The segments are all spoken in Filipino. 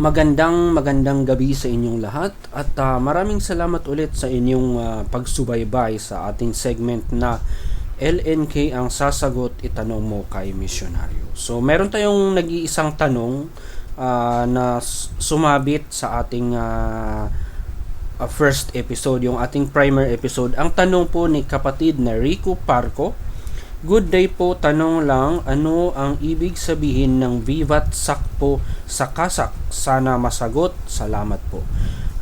Magandang magandang gabi sa inyong lahat at ah, maraming salamat ulit sa inyong ah, pagsubaybay sa ating segment na LNK ang sasagot itanong mo kay misyonaryo. So meron tayong nag-iisang tanong ah, na sumabit sa ating ah, ah, first episode, yung ating primer episode. Ang tanong po ni kapatid na Rico Parco, Good day po, tanong lang, ano ang ibig sabihin ng Vivat Sakpo sa Kasak? Sana masagot, salamat po.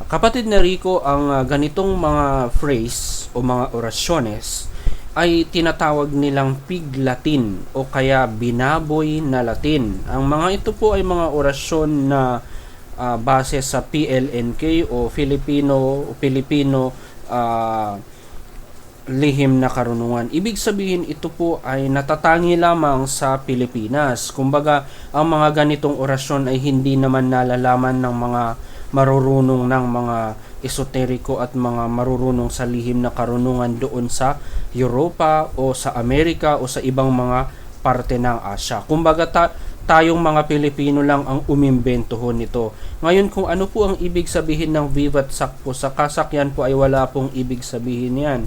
Kapatid na Rico, ang ah, ganitong mga phrase o mga orasyones ay tinatawag nilang pig Latin o kaya binaboy na Latin. Ang mga ito po ay mga orasyon na ah, base sa PLNK o Filipino o Filipino ah, lihim na karunungan. Ibig sabihin ito po ay natatangi lamang sa Pilipinas. Kumbaga, ang mga ganitong orasyon ay hindi naman nalalaman ng mga marurunong ng mga esoteriko at mga marurunong sa lihim na karunungan doon sa Europa o sa Amerika o sa ibang mga parte ng Asya. Kumbaga ta- tayong mga Pilipino lang ang umimbento nito. Ngayon kung ano po ang ibig sabihin ng Vivat Sakpo sa kasakyan po ay wala pong ibig sabihin yan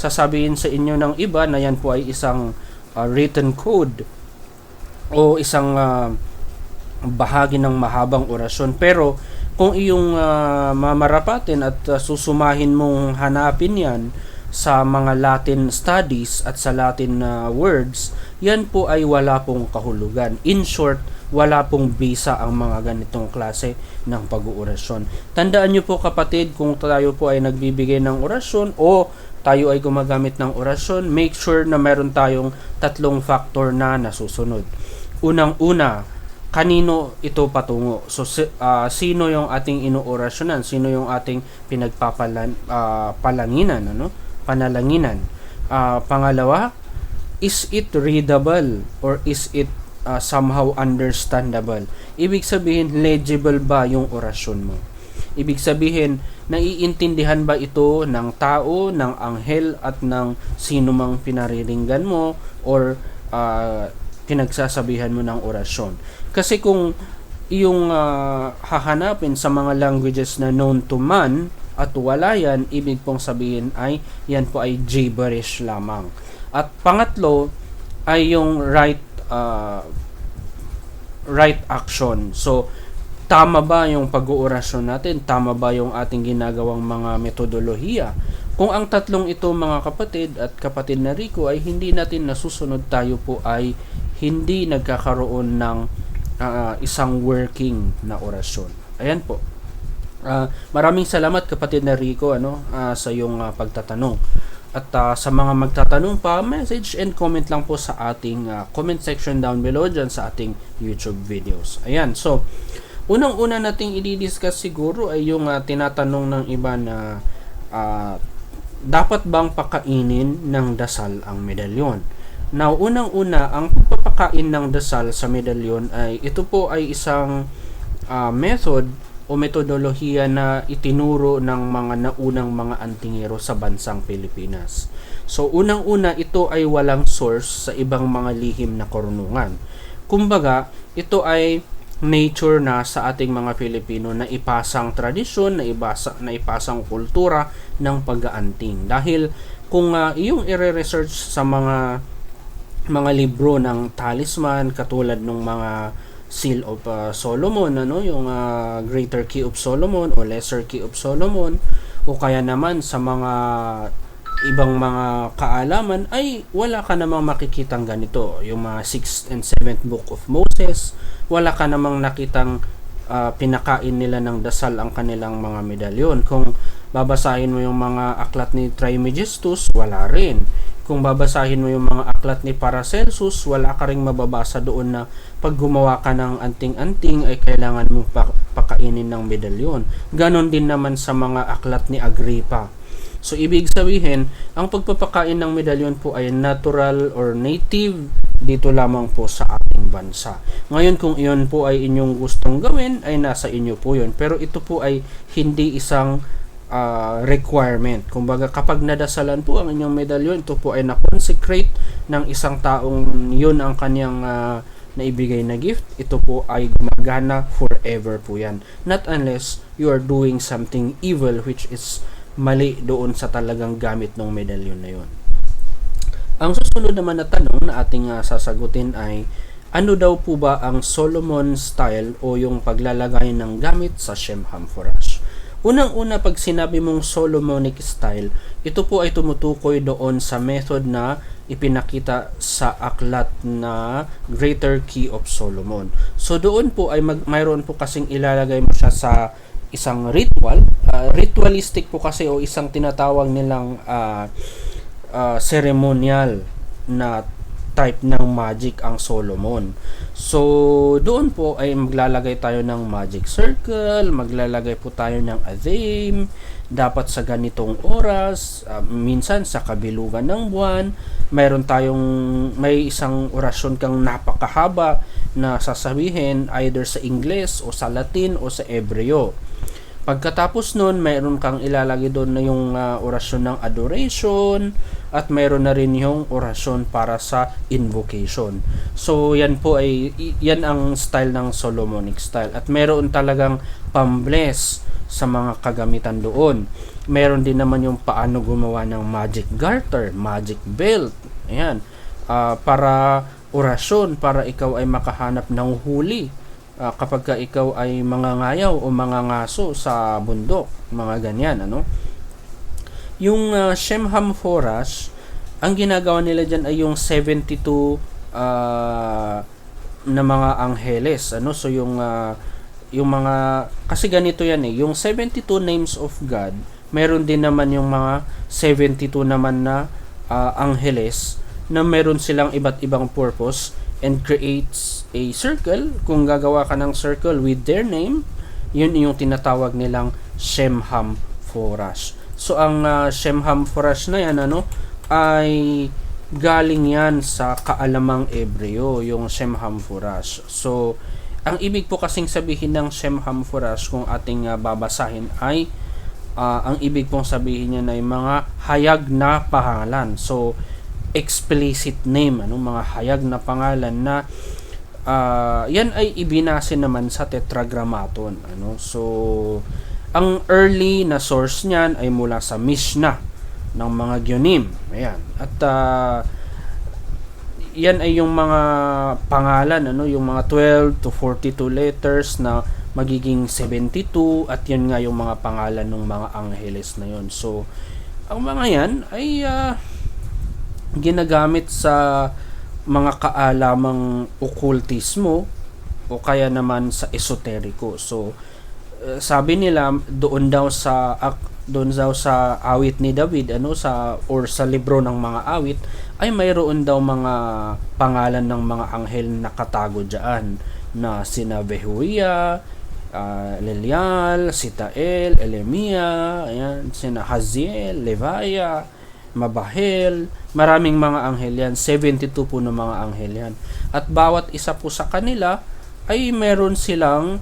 sasabihin sa inyo ng iba na yan po ay isang uh, written code o isang uh, bahagi ng mahabang orasyon. Pero kung iyong uh, mamarapatin at uh, susumahin mong hanapin yan sa mga Latin studies at sa Latin uh, words, yan po ay wala pong kahulugan. In short, wala pong bisa ang mga ganitong klase ng pag-uurasyon. Tandaan nyo po kapatid, kung tayo po ay nagbibigay ng orasyon o tayo ay gumagamit ng orasyon, make sure na meron tayong tatlong factor na nasusunod. Unang-una, kanino ito patungo? So, ah, sino yung ating inuorasyonan? Sino yung ating pinagpapalan ah, palanginan, ano? Panalanginan. Ah, pangalawa, is it readable or is it ah, somehow understandable? Ibig sabihin, legible ba yung orasyon mo? Ibig sabihin, naiintindihan ba ito ng tao, ng anghel at ng sino mang pinariringgan mo or ah, pinagsasabihan mo ng orasyon. Kasi kung yung ah, hahanapin sa mga languages na known to man at wala yan, ibig pong sabihin ay yan po ay gibberish lamang. At pangatlo ay yung right ah, right action. So, tama ba yung pag-uurasyon natin? Tama ba yung ating ginagawang mga metodolohiya? Kung ang tatlong ito mga kapatid at kapatid na Rico ay hindi natin nasusunod tayo po ay hindi nagkakaroon ng ah, isang working na orasyon. Ayan po. Ah, maraming salamat kapatid na Rico ano ah, sa iyong ah, pagtatanong. At ah, sa mga magtatanong pa, message and comment lang po sa ating ah, comment section down below dyan sa ating YouTube videos. Ayan, so unang-una nating i-discuss siguro ay yung ah, tinatanong ng iba na ah, dapat bang pakainin ng dasal ang medalyon? Now, unang-una, ang pagpapakain ng dasal sa medalyon ay ito po ay isang ah, method o metodolohiya na itinuro ng mga naunang mga antingero sa bansang Pilipinas. So, unang-una, ito ay walang source sa ibang mga lihim na karunungan. Kumbaga, ito ay nature na sa ating mga Pilipino na ipasang tradisyon, na, ibasa, na ipasang kultura ng pag-aanting. Dahil kung uh, iyong ire-research sa mga mga libro ng talisman katulad ng mga Seal of uh, Solomon ano yung uh, Greater Key of Solomon o Lesser Key of Solomon o kaya naman sa mga ibang mga kaalaman ay wala ka namang makikitang ganito yung mga 6th and 7th book of Moses wala ka namang nakitang uh, pinakain nila ng dasal ang kanilang mga medalyon kung babasahin mo yung mga aklat ni Trismegistus wala rin kung babasahin mo yung mga aklat ni Paracelsus, wala ka ring mababasa doon na pag gumawa ka ng anting-anting ay kailangan mong pakainin ng medalyon. Ganon din naman sa mga aklat ni Agrippa. So, ibig sabihin, ang pagpapakain ng medalyon po ay natural or native dito lamang po sa ating bansa. Ngayon, kung iyon po ay inyong gustong gawin, ay nasa inyo po yun. Pero ito po ay hindi isang uh, requirement. Kumbaga kapag nadasalan po ang inyong medalyon, ito po ay na-consecrate ng isang taong yun ang kanyang uh, na ibigay na gift, ito po ay gumagana forever po yan. Not unless you are doing something evil which is mali doon sa talagang gamit ng medalyon na yon. Ang susunod naman na tanong na ating uh, sasagutin ay ano daw po ba ang Solomon style o yung paglalagay ng gamit sa Shemham Forash? Unang-una pag sinabi mong Solomonic style, ito po ay tumutukoy doon sa method na ipinakita sa aklat na Greater Key of Solomon. So doon po ay mag, mayroon po kasing ilalagay mo siya sa isang ritual. Uh, ritualistic po kasi o isang tinatawag nilang uh, uh, ceremonial na type ng magic ang Solomon. So, doon po ay maglalagay tayo ng magic circle, maglalagay po tayo ng athame, dapat sa ganitong oras, uh, minsan sa kabilugan ng buwan, mayroon tayong may isang orasyon kang napakahaba na sasabihin either sa Ingles o sa Latin o sa Ebreo. Pagkatapos nun, mayroon kang ilalagay doon na yung uh, orasyon ng adoration at mayroon na rin yung orasyon para sa invocation. So, yan po ay, yan ang style ng Solomonic style. At mayroon talagang pambless sa mga kagamitan doon. Meron din naman yung paano gumawa ng magic garter, magic belt. Ayan. Uh, para orasyon, para ikaw ay makahanap ng huli uh, kapag ka ikaw ay mangangayaw o mangangaso sa bundok, mga ganyan, ano? Yung uh, Shemham Forest, ang ginagawa nila diyan ay yung 72 uh, na mga angheles, ano? So yung uh, yung mga kasi ganito yan eh, yung 72 names of God, meron din naman yung mga 72 naman na uh, angheles na meron silang iba't ibang purpose and creates a circle. Kung gagawa ka ng circle with their name, yun yung tinatawag nilang Shemham Forash. So ang uh, Shemham Forash na yan ano ay galing yan sa kaalamang Ebreo, yung Shemham Forash. So ang ibig po kasing sabihin ng Shemham Forash kung ating uh, babasahin ay uh, ang ibig pong sabihin niya ay mga hayag na pangalan. So explicit name, ano, mga hayag na pangalan na uh, yan ay ibinase naman sa tetragrammaton. Ano? So, ang early na source niyan ay mula sa Mishnah ng mga Gyonim. Ayan. At uh, yan ay yung mga pangalan, ano, yung mga 12 to 42 letters na magiging 72 at yan nga yung mga pangalan ng mga angeles na yon. So, ang mga yan ay uh, ginagamit sa mga kaalamang okultismo o kaya naman sa esoteriko. So, uh, sabi nila doon daw sa doon daw sa awit ni David ano sa or sa libro ng mga awit ay mayroon daw mga pangalan ng mga anghel na katago diyan na sina Behuia, uh, Lelial, Sitael, Elemia, ayan, sina Haziel, Levaya, Mabahel, maraming mga anghel yan, 72 po ng mga anghel yan. At bawat isa po sa kanila ay meron silang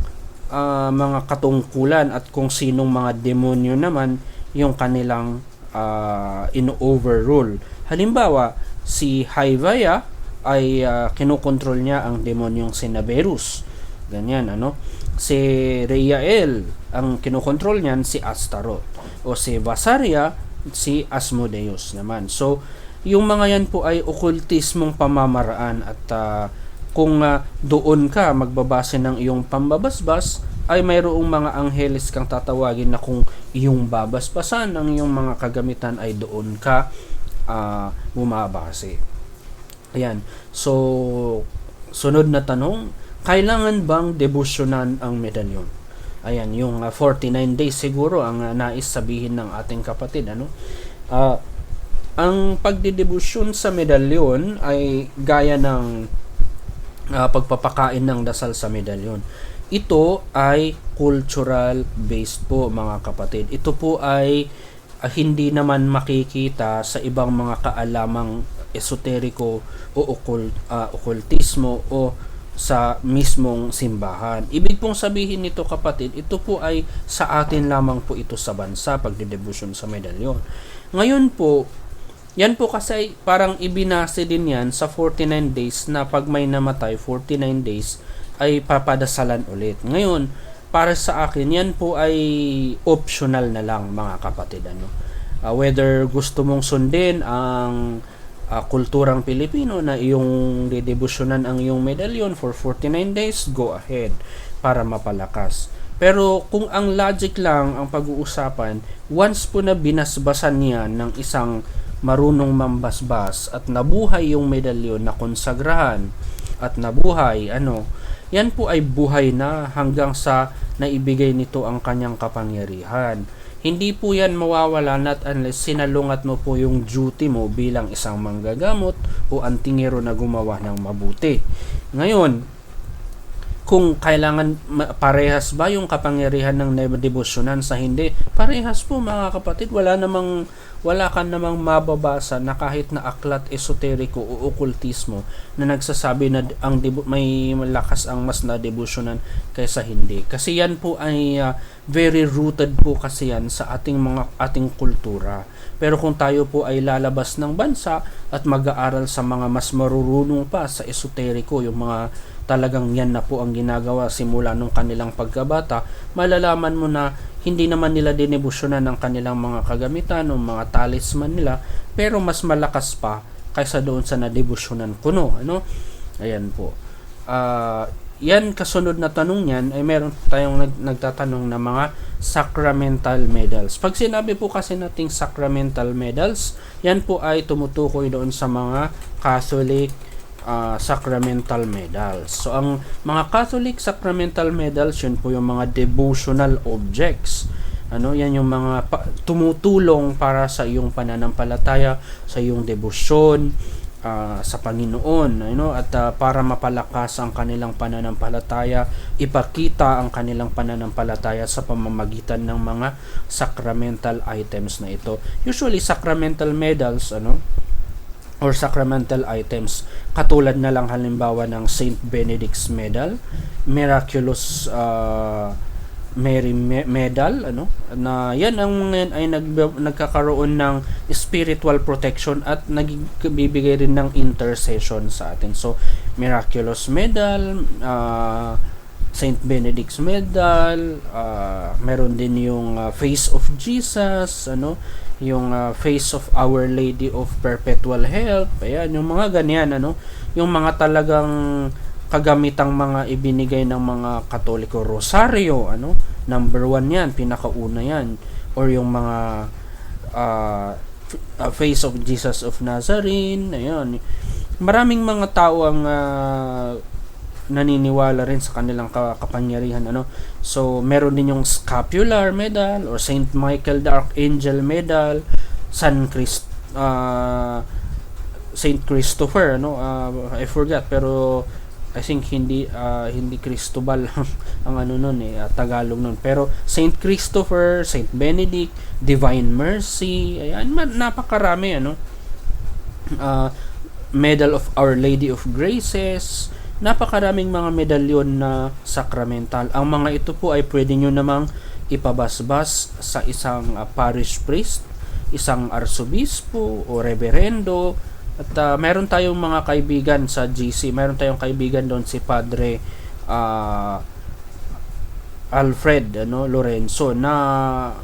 uh, mga katungkulan at kung sinong mga demonyo naman yung kanilang uh, in-overrule. Halimbawa, si Haivaya ay uh, kinokontrol niya ang demonyong Sinaberus. Ganyan, ano? Si Reyael, ang kinokontrol niyan si Astaroth. O si Vasaria, si Asmodeus naman. So, yung mga yan po ay okultismong pamamaraan at uh, kung uh, doon ka magbabase ng iyong pambabasbas ay mayroong mga angheles kang tatawagin na kung iyong babasbasan ng iyong mga kagamitan ay doon ka uh, bumabase. Ayan. So, sunod na tanong, kailangan bang debusyonan ang medalyon? Ayan, yung uh, 49 days siguro ang uh, nais sabihin ng ating kapatid. Ano? Uh, ang pagdidebusyon sa medalyon ay gaya ng uh, pagpapakain ng dasal sa medalyon. Ito ay cultural based po mga kapatid. Ito po ay uh, hindi naman makikita sa ibang mga kaalamang esoteriko o occult, uh, occultismo o sa mismong simbahan. Ibig pong sabihin nito kapatid, ito po ay sa atin lamang po ito sa bansa, pagdedebusyon sa medalyon. Ngayon po, Yan po kasi parang ibinase din yan sa 49 days na pag may namatay 49 days ay papadasalan ulit. Ngayon, para sa akin, yan po ay optional na lang mga kapatid. Ano? Uh, whether gusto mong sundin ang uh, kulturang Pilipino na iyong didebusyonan ang iyong medalyon for 49 days, go ahead para mapalakas. Pero kung ang logic lang ang pag-uusapan, once po na binasbasan niya ng isang marunong mambasbas at nabuhay yung medalyon na konsagrahan at nabuhay ano yan po ay buhay na hanggang sa naibigay nito ang kanyang kapangyarihan hindi po yan mawawala not unless sinalungat mo po yung duty mo bilang isang manggagamot o antingero na gumawa ng mabuti. Ngayon kung kailangan parehas ba yung kapangyarihan ng debosyonan sa hindi parehas po mga kapatid. Wala namang wala ka namang mababasa na kahit na aklat esoteriko o okultismo na nagsasabi na ang may malakas ang mas na debosyonan kaysa hindi. Kasi yan po ay uh, very rooted po kasi yan sa ating mga ating kultura. Pero kung tayo po ay lalabas ng bansa at mag-aaral sa mga mas marurunong pa sa esoteriko, yung mga talagang yan na po ang ginagawa simula nung kanilang pagkabata, malalaman mo na hindi naman nila dinebusyonan ng kanilang mga kagamitan o mga talisman nila, pero mas malakas pa kaysa doon sa nadebusyonan kuno. Ano? Ayan po. Uh, yan kasunod na tanong niyan ay meron tayong nag, nagtatanong na mga sacramental medals. Pag sinabi po kasi nating sacramental medals, yan po ay tumutukoy doon sa mga Catholic, uh, sacramental medals. So, ang mga Catholic sacramental medals, yun po yung mga devotional objects. Ano, yan yung mga pa- tumutulong para sa iyong pananampalataya, sa iyong debosyon, uh, sa Panginoon, ano, at uh, para mapalakas ang kanilang pananampalataya, ipakita ang kanilang pananampalataya sa pamamagitan ng mga sacramental items na ito. Usually sacramental medals, ano, or sacramental items katulad na lang halimbawa ng Saint Benedict's Medal, Miraculous uh, Mary Medal ano na yan ang ay nag, nagkakaroon ng spiritual protection at nagbibigay rin ng intercession sa atin. So Miraculous Medal, uh, Saint Benedict's Medal, uh, meron din yung uh, Face of Jesus, ano, yung uh, Face of Our Lady of Perpetual Help, ayan, yung mga ganyan, ano, yung mga talagang kagamitang mga ibinigay ng mga Katoliko Rosario, ano, number one yan, pinakauna yan, or yung mga uh, Face of Jesus of Nazarene, ayan, maraming mga tao ang uh, naniniwala rin sa kanilang kapangyarihan ano? So meron din yung scapular medal or Saint Michael the Archangel medal San Christ uh, Saint Christopher ano? Uh, I forgot pero I think hindi uh, hindi Cristobal ang ano nun eh uh, Tagalog nun. Pero Saint Christopher Saint Benedict Divine Mercy ayan napakarami ano? Uh, Medal of Our Lady of Graces napakaraming mga medalyon na sacramental. Ang mga ito po ay pwede nyo namang ipabasbas sa isang uh, parish priest, isang arsobispo o reverendo. At uh, meron tayong mga kaibigan sa GC, meron tayong kaibigan doon si Padre uh, Alfred ano Lorenzo na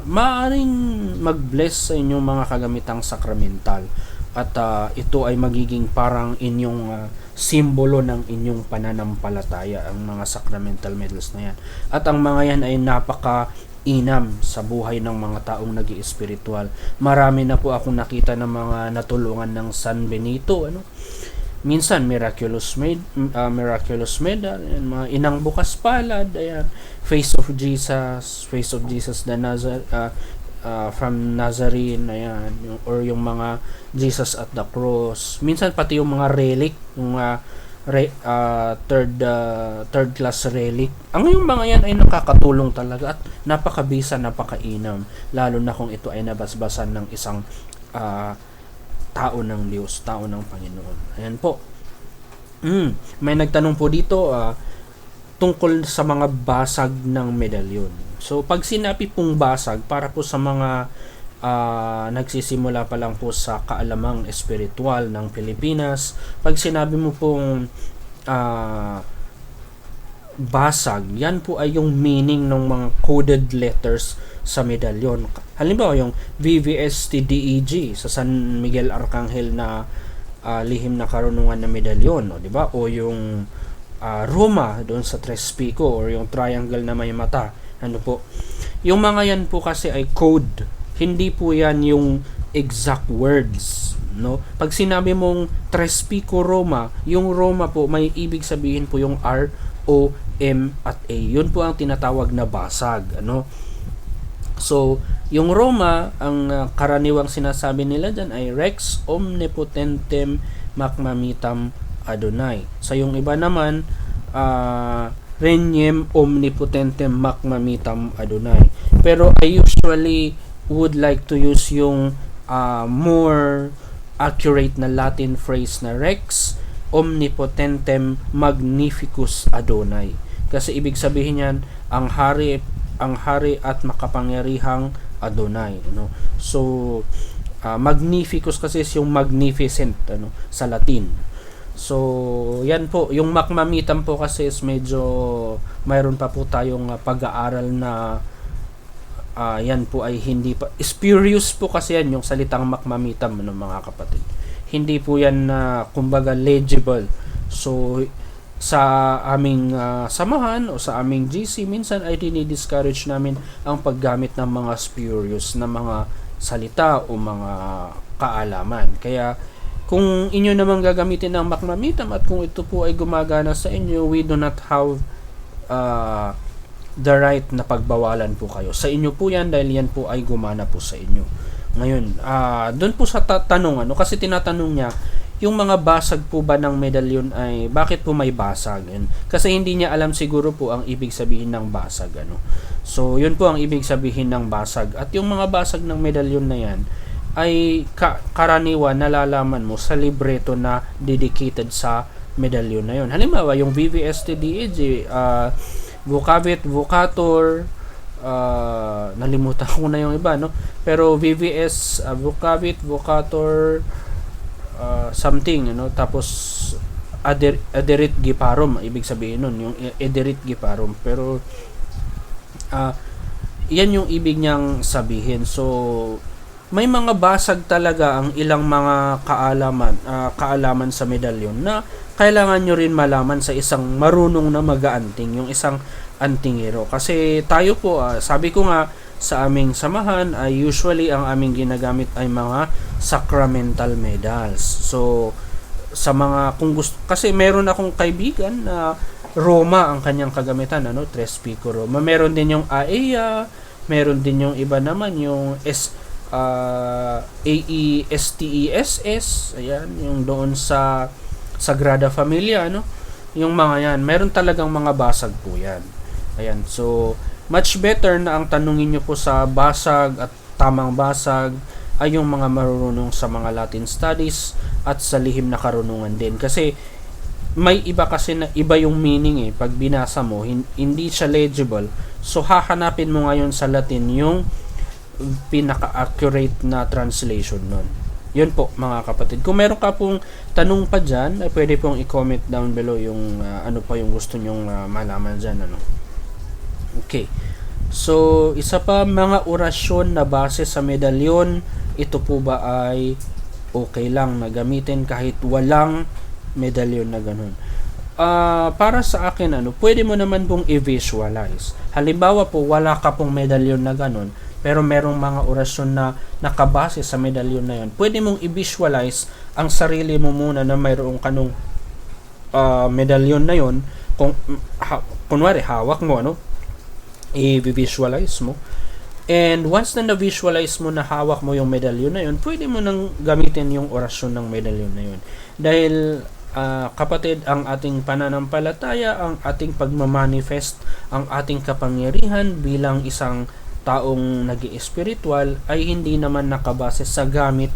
maaring mag-bless sa inyong mga kagamitang sakramental at uh, ito ay magiging parang inyong uh, simbolo ng inyong pananampalataya ang mga sacramental medals na yan. At ang mga yan ay napaka inam sa buhay ng mga taong nag spiritual marami na po akong nakita ng mga natulungan ng San Benito ano? Minsan miraculous med uh, miraculous medal ayan, mga inang bukas palad ayan. Face of Jesus face of Jesus the Nazar uh, uh, from Nazarene ayan yung, or yung mga Jesus at the cross. Minsan pati yung mga relic yung uh, re, uh, third uh, third class relic. Ang yung mga yan ay nakakatulong talaga at napakabisa napakainam. Lalo na kung ito ay nabasbasan ng isang uh, tao ng Diyos tao ng Panginoon. Ayan po. Mm, may nagtanong po dito uh, tungkol sa mga basag ng medalyon So, pag sinabi pong basag, para po sa mga ah, nagsisimula pa lang po sa kaalamang espiritual ng Pilipinas. Pag sinabi mo pong ah, basag, yan po ay yung meaning ng mga coded letters sa medalyon. Halimbawa, yung VVSTDEG sa San Miguel Arcangel na ah, lihim na karunungan na medalyon, o, di ba? O yung ah, Roma doon sa Tres Pico or yung triangle na may mata. Ano po? Yung mga yan po kasi ay code. Hindi po yan yung exact words. No? Pag sinabi mong Tres Pico Roma, yung Roma po may ibig sabihin po yung R, O, M at A. Yun po ang tinatawag na basag. Ano? So, yung Roma, ang uh, karaniwang sinasabi nila dyan ay Rex Omnipotentem Macmamitam Adonai. Sa yung iba naman, uh, Regnum Omnipotentem Macmamitam Adonai. Pero I usually would like to use yung uh, more accurate na Latin phrase na Rex Omnipotentem Magnificus Adonai. Kasi ibig sabihin yan, ang hari ang hari at makapangyarihang Adonai no so uh, magnificus kasi is yung magnificent ano sa Latin so yan po. Yung makmamitam po kasi is medyo mayroon pa po tayong uh, pag-aaral na uh, yan po ay hindi pa spurious po kasi yan yung salitang makmamitam no mga kapatid. Hindi po yan na uh, kumbaga legible. So sa aming uh, samahan o sa aming GC minsan ay dinidiscourage namin ang paggamit ng mga spurious na mga salita o mga kaalaman. Kaya kung inyo namang gagamitin ng makmamitam at kung ito po ay gumagana sa inyo we do not have uh, the right na pagbawalan po kayo sa inyo po yan dahil yan po ay gumana po sa inyo ngayon uh, doon po sa tanong ano kasi tinatanong niya yung mga basag po ba ng medalyon ay bakit po may basag? And, kasi hindi niya alam siguro po ang ibig sabihin ng basag. Ano? So, yun po ang ibig sabihin ng basag. At yung mga basag ng medalyon na yan ay ka- karaniwan nalalaman mo sa libreto na dedicated sa medalyon na yun. Halimbawa, yung VVSTDEG, uh, Vocabit, Vocator, uh, nalimutan ko na yung iba, no? Pero VVS, uh, Vocabit, Vocator, uh, something ano tapos ader, aderit giparum ibig sabihin nun yung aderit giparum pero uh, yan yung ibig niyang sabihin so may mga basag talaga ang ilang mga kaalaman uh, kaalaman sa medalyon na kailangan nyo rin malaman sa isang marunong na mag-aanting yung isang antingero kasi tayo po uh, sabi ko nga sa aming samahan ay usually ang aming ginagamit ay mga sacramental medals. So sa mga kung gusto kasi meron akong kaibigan na Roma ang kanyang kagamitan ano Tres Pico Roma. Meron din yung AEA, meron din yung iba naman yung S uh, AESTESS, ayan, yung doon sa Sagrada Familia, ano? Yung mga yan, meron talagang mga basag po yan. Ayan, so much better na ang tanungin nyo po sa basag at tamang basag ay yung mga marunong sa mga Latin studies at sa lihim na karunungan din kasi may iba kasi na iba yung meaning eh pag binasa mo hin, hindi siya legible so hahanapin mo ngayon sa Latin yung pinaka-accurate na translation nun yun po mga kapatid kung meron ka pong tanong pa dyan pwede pong i-comment down below yung uh, ano pa yung gusto nyong uh, malaman dyan ano Okay. So, isa pa mga orasyon na base sa medalyon, ito po ba ay okay lang na gamitin kahit walang medalyon na ganun. Uh, para sa akin, ano, pwede mo naman pong i-visualize. Halimbawa po, wala ka pong medalyon na ganun, pero merong mga orasyon na nakabase sa medalyon na yun. Pwede mong i-visualize ang sarili mo muna na mayroong kanong uh, medalyon na yun. Kung, ha, kunwari, hawak mo, ano, i-visualize mo. And once na na-visualize mo na hawak mo yung medalyon na yun, pwede mo nang gamitin yung orasyon ng medalyon na yun. Dahil uh, kapatid, ang ating pananampalataya, ang ating pagmamanifest, ang ating kapangyarihan bilang isang taong nag spiritual ay hindi naman nakabase sa gamit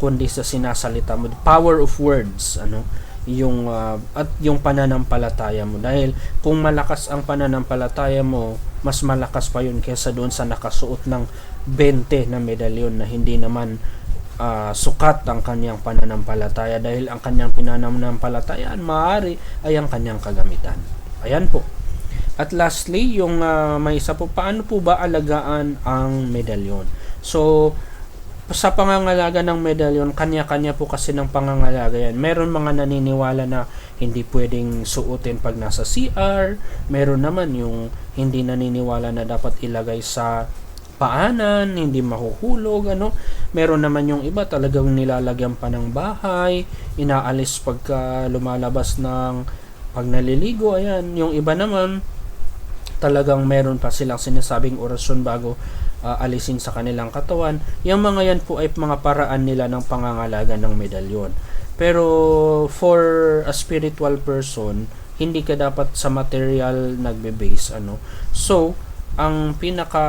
kundi sa sinasalita mo. Power of words, ano? yung uh, at yung pananampalataya mo dahil kung malakas ang pananampalataya mo mas malakas pa yun kaysa doon sa nakasuot ng 20 na medalyon na hindi naman ah, sukat ang kanyang pananampalataya dahil ang kanyang pananampalatayaan maaari ay ang kanyang kagamitan. Ayan po. At lastly, yung ah, may isa po, paano po ba alagaan ang medalyon? So, sa pangangalaga ng medalyon, kanya-kanya po kasi ng pangangalaga yan. Meron mga naniniwala na hindi pwedeng suotin pag nasa CR. Meron naman yung hindi naniniwala na dapat ilagay sa paanan, hindi mahuhulog, ano. Meron naman yung iba talagang nilalagyan pa ng bahay, inaalis pagka lumalabas ng pag naliligo, ayan. Yung iba naman, talagang meron pa silang sinasabing orasyon bago uh, alisin sa kanilang katawan. Yung mga yan po ay mga paraan nila ng pangangalaga ng medalyon. Pero for a spiritual person, hindi ka dapat sa material nagbe-base ano. So, ang pinaka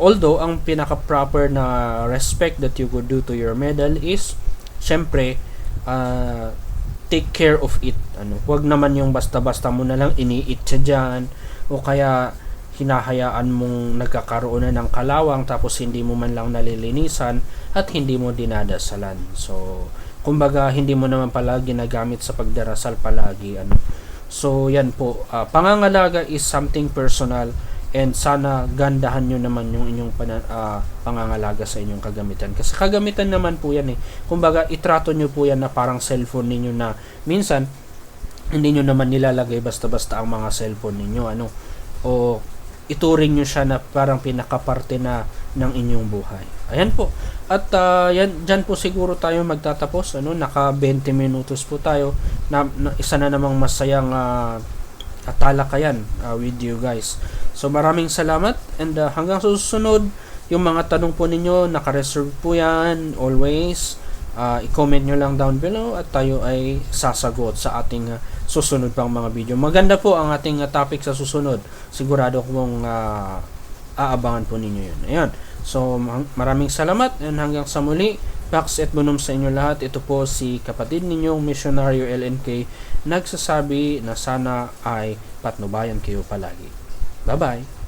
although ang pinaka proper na respect that you could do to your medal is syempre uh, take care of it. Ano wag naman yung basta-basta mo na lang iniit siya diyan o kaya hinahayaan mong nagkakaroon na ng kalawang tapos hindi mo man lang nalilinisan at hindi mo dinadasalan. So kumbaga hindi mo naman pala ginagamit sa pagdarasal palagi ano. So yan po. Uh, pangangalaga is something personal and sana gandahan nyo naman yung inyong pana, uh, pangangalaga sa inyong kagamitan. Kasi kagamitan naman po yan eh. Kumbaga itrato nyo po yan na parang cellphone ninyo na minsan hindi nyo naman nilalagay basta-basta ang mga cellphone ninyo. Ano? O ituring nyo siya na parang pinakaparte na ng inyong buhay. Ayan po. At uh, yan diyan po siguro tayo magtatapos. Ano? Naka 20 minutos po tayo. Na, na isa na namang masayang uh, talakayan uh, with you guys So maraming salamat and uh, hanggang susunod, yung mga tanong po ninyo, naka-reserve po yan, always. Uh, i-comment nyo lang down below at tayo ay sasagot sa ating uh, susunod pang mga video. Maganda po ang ating uh, topic sa susunod. Sigurado kong uh, aabangan po ninyo yun. Ayan. So maraming salamat and hanggang sa muli. Pax et bonum sa inyo lahat. Ito po si kapatid ninyong misyonaryo LNK nagsasabi na sana ay patnubayan kayo palagi. Bye bye.